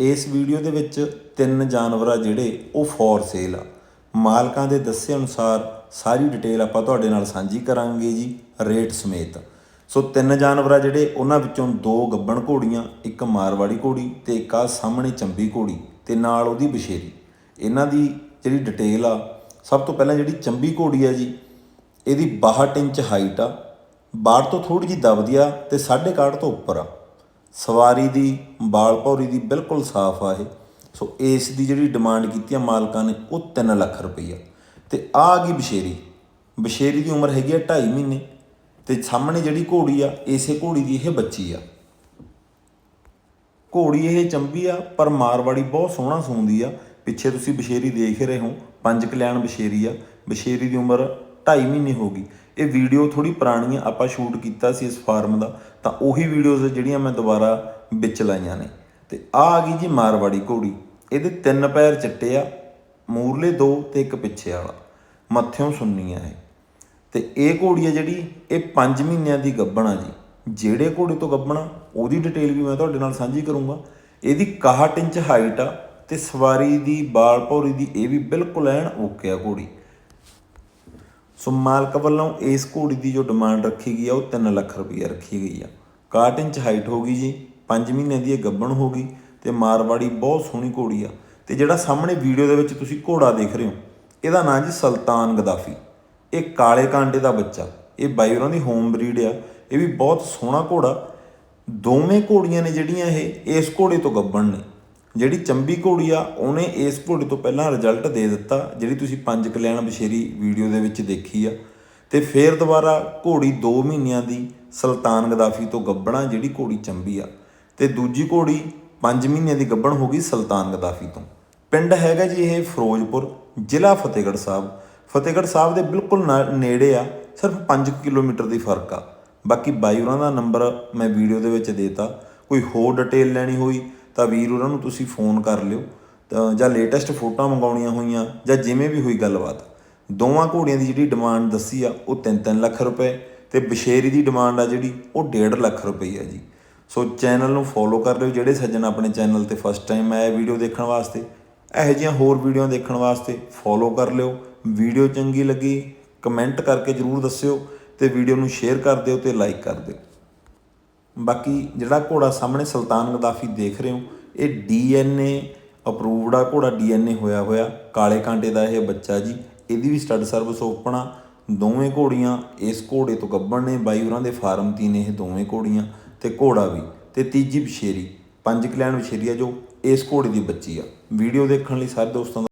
ਇਸ ਵੀਡੀਓ ਦੇ ਵਿੱਚ ਤਿੰਨ ਜਾਨਵਰ ਆ ਜਿਹੜੇ ਉਹ ਫੋਰ ਸੇਲ ਆ। ਮਾਲਕਾਂ ਦੇ ਦੱਸੇ ਅਨੁਸਾਰ ਸਾਰੀ ਡਿਟੇਲ ਆਪਾਂ ਤੁਹਾਡੇ ਨਾਲ ਸਾਂਝੀ ਕਰਾਂਗੇ ਜੀ ਰੇਟ ਸਮੇਤ। ਸੋ ਤਿੰਨ ਜਾਨਵਰ ਆ ਜਿਹੜੇ, ਉਹਨਾਂ ਵਿੱਚੋਂ ਦੋ ਗੱਬਣ ਘੋੜੀਆਂ, ਇੱਕ ਮਾਰਵਾੜੀ ਘੋੜੀ ਤੇ ਇੱਕ ਆ ਸਾਹਮਣੇ ਚੰਬੀ ਘੋੜੀ ਤੇ ਨਾਲ ਉਹਦੀ ਬਸ਼ੇਰੀ। ਇਹਨਾਂ ਦੀ ਜਿਹੜੀ ਡਿਟੇਲ ਆ, ਸਭ ਤੋਂ ਪਹਿਲਾਂ ਜਿਹੜੀ ਚੰਬੀ ਘੋੜੀ ਆ ਜੀ, ਇਹਦੀ 62 ਇੰਚ ਹਾਈਟ ਆ। ਬਾੜ ਤੋਂ ਥੋੜੀ ਜਿਹੀ ਦਬਦੀ ਆ ਤੇ 6.5 ਤੋਂ ਉੱਪਰ ਆ। ਸਵਾਰੀ ਦੀ ਬਾਲ ਭੌਰੀ ਦੀ ਬਿਲਕੁਲ ਸਾਫ਼ ਆ ਇਹ। ਸੋ ਇਸ ਦੀ ਜਿਹੜੀ ਡਿਮਾਂਡ ਕੀਤੀ ਆ ਮਾਲਕਾਂ ਨੇ ਉਹ 3 ਲੱਖ ਰੁਪਈਆ। ਤੇ ਆ ਗਈ ਬਸ਼ੇਰੀ। ਬਸ਼ੇਰੀ ਦੀ ਉਮਰ ਹੈਗੀ ਆ 2.5 ਮਹੀਨੇ। ਤੇ ਸਾਹਮਣੇ ਜਿਹੜੀ ਘੋੜੀ ਆ, ਇਸੇ ਘੋੜੀ ਦੀ ਇਹ ਬੱਚੀ ਆ। ਘੋੜੀ ਇਹ ਚੰਬੀ ਆ, ਪਰ ਮਾਰਵਾੜੀ ਬਹੁਤ ਸੋਹਣਾ ਸੂੰਦੀ ਆ। ਪਿੱਛੇ ਤੁਸੀਂ ਬਸ਼ੇਰੀ ਦੇਖ ਰਹੇ ਹੋ, ਪੰਜ ਕਲਿਆਣ ਬਸ਼ੇਰੀ ਆ। ਬਸ਼ੇਰੀ ਦੀ ਉਮਰ 2.5 ਮਹੀਨੇ ਹੋ ਗਈ। ਇਹ ਵੀਡੀਓ ਥੋੜੀ ਪੁਰਾਣੀ ਆ, ਆਪਾਂ ਸ਼ੂਟ ਕੀਤਾ ਸੀ ਇਸ ਫਾਰਮ ਦਾ, ਤਾਂ ਉਹੀ ਵੀਡੀਓਜ਼ ਜਿਹੜੀਆਂ ਮੈਂ ਦੁਬਾਰਾ ਵਿੱਚ ਲਾਈਆਂ ਨੇ। ਤੇ ਆ ਆ ਗਈ ਜੀ ਮਾਰਵਾੜੀ ਘੋੜੀ। ਇਹਦੇ ਤਿੰਨ ਪੈਰ ਚਿੱਟੇ ਆ, ਮੂਰਲੇ ਦੋ ਤੇ ਇੱਕ ਪਿੱਛੇ ਵਾਲਾ। ਮੱਥਿਓਂ ਸੁੰਨੀ ਆ ਇਹ। ਤੇ ਇਹ ਘੋੜੀ ਆ ਜਿਹੜੀ, ਇਹ 5 ਮਹੀਨਿਆਂ ਦੀ ਗੱਭਣਾ ਜੀ। ਜਿਹੜੇ ਘੋੜੇ ਤੋਂ ਗੱਭਣਾ ਉਹਦੀ ਡਿਟੇਲ ਵੀ ਮੈਂ ਤੁਹਾਡੇ ਨਾਲ ਸਾਂਝੀ ਕਰੂੰਗਾ। ਇਹਦੀ 61 ਇੰਚ ਹਾਈਟ ਆ, ਤੇ ਸਵਾਰੀ ਦੀ, ਬਾਲ ਭੌਰੀ ਦੀ ਇਹ ਵੀ ਬਿਲਕੁਲ ਐਨ ਓਕੇ ਆ ਘੋੜੀ। ਸੋ ਮਾਲਕ ਵੱਲੋਂ ਇਸ ਘੋੜੀ ਦੀ ਜੋ ਡਿਮਾਂਡ ਰੱਖੀ ਗਈ ਆ, ਉਹ 3 ਲੱਖ ਰੁਪਏ ਰੱਖੀ ਗਈ ਆ। 61 ਇੰਚ ਹਾਈਟ ਹੋ ਗਈ ਜੀ 5 ਮਹੀਨੇ ਦੀ ਇਹ ਗੱਬਣ ਹੋ ਗਈ ਤੇ ਮਾਰਵਾੜੀ ਬਹੁਤ ਸੋਹਣੀ ਘੋੜੀ ਆ। ਤੇ ਜਿਹੜਾ ਸਾਹਮਣੇ ਵੀਡੀਓ ਦੇ ਵਿੱਚ ਤੁਸੀਂ ਘੋੜਾ ਦੇਖ ਰਹੇ ਹੋ, ਇਹਦਾ ਨਾਂ ਜੀ ਸੁਲਤਾਨ ਗਦਾਫੀ। ਇਹ ਕਾਲੇ ਕਾਂਡੇ ਦਾ ਬੱਚਾ, ਇਹ ਬਾਈ ਉਹਨਾਂ ਦੀ ਹੋਮ ਬਰੀਡ ਆ, ਇਹ ਵੀ ਬਹੁਤ ਸੋਹਣਾ ਘੋੜਾ। ਦੋਵੇਂ ਘੋੜੀਆਂ ਨੇ ਜਿਹੜੀਆਂ ਇਹ, ਇਸ ਘੋੜੇ ਤੋਂ ਗੱਬਣ ਨੇ। ਜਿਹੜੀ ਚੰਬੀ ਘੋੜੀ ਆ, ਉਹਨੇ ਇਸ ਘੋੜੀ ਤੋਂ ਪਹਿਲਾਂ ਰਿਜ਼ਲਟ ਦੇ ਦਿੱਤਾ, ਜਿਹੜੀ ਤੁਸੀਂ ਪੰਜ ਕਲਿਆਣ ਬਸ਼ੇਰੀ ਵੀਡੀਓ ਦੇ ਵਿੱਚ ਦੇਖੀ ਆ। ਤੇ ਫੇਰ ਦੁਬਾਰਾ ਘੋੜੀ 2 ਮਹੀਨਿਆਂ ਦੀ ਸੁਲਤਾਨ ਗਦਾਫੀ ਤੋਂ ਗੱਭਣਾ ਜਿਹੜੀ ਘੋੜੀ ਚੰਬੀ ਆ। ਤੇ ਦੂਜੀ ਘੋੜੀ 5 ਮਹੀਨਿਆਂ ਦੀ ਗੱਬਣ ਹੋ ਗਈ ਸੁਲਤਾਨ ਗਦਾਫੀ ਤੋਂ। ਪਿੰਡ ਹੈਗਾ ਜੀ ਇਹ ਫਿਰੋਜ਼ਪੁਰ, ਜ਼ਿਲ੍ਹਾ ਫਤਿਹਗੜ੍ਹ ਸਾਹਿਬ। ਫਤਿਹਗੜ੍ਹ ਸਾਹਿਬ ਦੇ ਬਿਲਕੁਲ ਨਾ- ਨੇੜੇ ਆ, ਸਿਰਫ 5 ਕਿਲੋਮੀਟਰ ਦੀ ਫ਼ਰਕ ਆ। ਬਾਕੀ ਬਾਈ ਉਹਨਾਂ ਦਾ ਨੰਬਰ ਮੈਂ ਵੀਡੀਓ ਦੇ ਵਿੱਚ ਦੇਤਾ। ਕੋਈ ਹੋਰ ਡਿਟੇਲ ਲੈਣੀ ਹੋਈ ਤਾਂ ਵੀਰ ਉਹਨਾਂ ਨੂੰ ਤੁਸੀਂ ਫੋਨ ਕਰ ਲਿਓ, ਤਾਂ ਜਾਂ ਲੇਟੈਸਟ ਫੋਟੋਆਂ ਮੰਗਾਉਣੀਆਂ ਹੋਈਆਂ, ਜਾਂ ਜਿਵੇਂ ਵੀ ਹੋਈ ਗੱਲਬਾਤ। ਦੋਵਾਂ ਘੋੜੀਆਂ ਦੀ ਜਿਹੜੀ ਡਿਮਾਂਡ ਦੱਸੀ ਆ, ਉਹ 3-3 ਲੱਖ ਰੁਪਏ, ਤੇ ਬਸ਼ੇਰੀ ਦੀ ਡਿਮਾਂਡ ਆ ਜਿਹੜੀ, ਉਹ 1.5 ਲੱਖ ਰੁਪਏ ਆ ਜੀ। ਸੋ ਚੈਨਲ ਨੂੰ ਫੋਲੋ ਕਰ ਲਿਓ, ਜਿਹੜੇ ਸੱਜਣ ਆਪਣੇ ਚੈਨਲ ਤੇ ਫਸਟ ਟਾਈਮ ਆਏ ਵੀਡੀਓ ਦੇਖਣ ਵਾਸਤੇ, ਇਹੋ ਜਿਹੀਆਂ ਹੋਰ ਵੀਡੀਓ ਦੇਖਣ ਵਾਸਤੇ ਫੋਲੋ ਕਰ ਲਿਓ। ਵੀਡੀਓ ਚੰਗੀ ਲੱਗੀ ਕਮੈਂਟ ਕਰਕੇ ਜਰੂਰ ਦੱਸਿਓ, ਤੇ ਵੀਡੀਓ ਨੂੰ ਸ਼ੇਅਰ ਕਰ ਦਿਓ ਤੇ ਲਾਈਕ ਕਰ ਦਿਓ। ਬਾਕੀ ਜਿਹੜਾ ਘੋੜਾ ਸਾਹਮਣੇ ਸੁਲਤਾਨ ਗਦਾਫੀ ਦੇਖ ਰਹੇ ਹੋ, ਇਹ ਡੀਐਨਏ ਅਪਰੂਵਡ ਆ ਘੋੜਾ ਡੀਐਨਏ ਹੋਇਆ ਹੋਇਆ, ਕਾਲੇ ਕਾਂਟੇ ਦਾ ਇਹ ਬੱਚਾ ਜੀ, ਇਹਦੀ ਵੀ ਸਟੱਡ ਸਰਵਿਸ ਓਪਨ ਆ। ਦੋਵੇਂ ਘੋੜੀਆਂ ਇਸ ਘੋੜੇ ਤੋਂ ਗੱਭਣ ਨੇ, ਬਾਈ ਉਹਨਾਂ ਦੇ ਫਾਰਮ ਤੀ ਨੇ ਇਹ ਦੋਵੇਂ ਘੋੜੀਆਂ ਤੇ ਘੋੜਾ ਵੀ ਤੇ ਤੀਜੀ ਬਸ਼ੇਰੀ ਪੰਜ ਕਲਿਆਣ ਬਸ਼ੇਰੀ ਆ ਜੋ ਇਸ ਘੋੜੇ ਦੀ ਬੱਚੀ ਆ। ਵੀਡੀਓ ਦੇਖਣ ਲਈ ਸਾਰੇ ਦੋਸਤਾਂ ਦਾ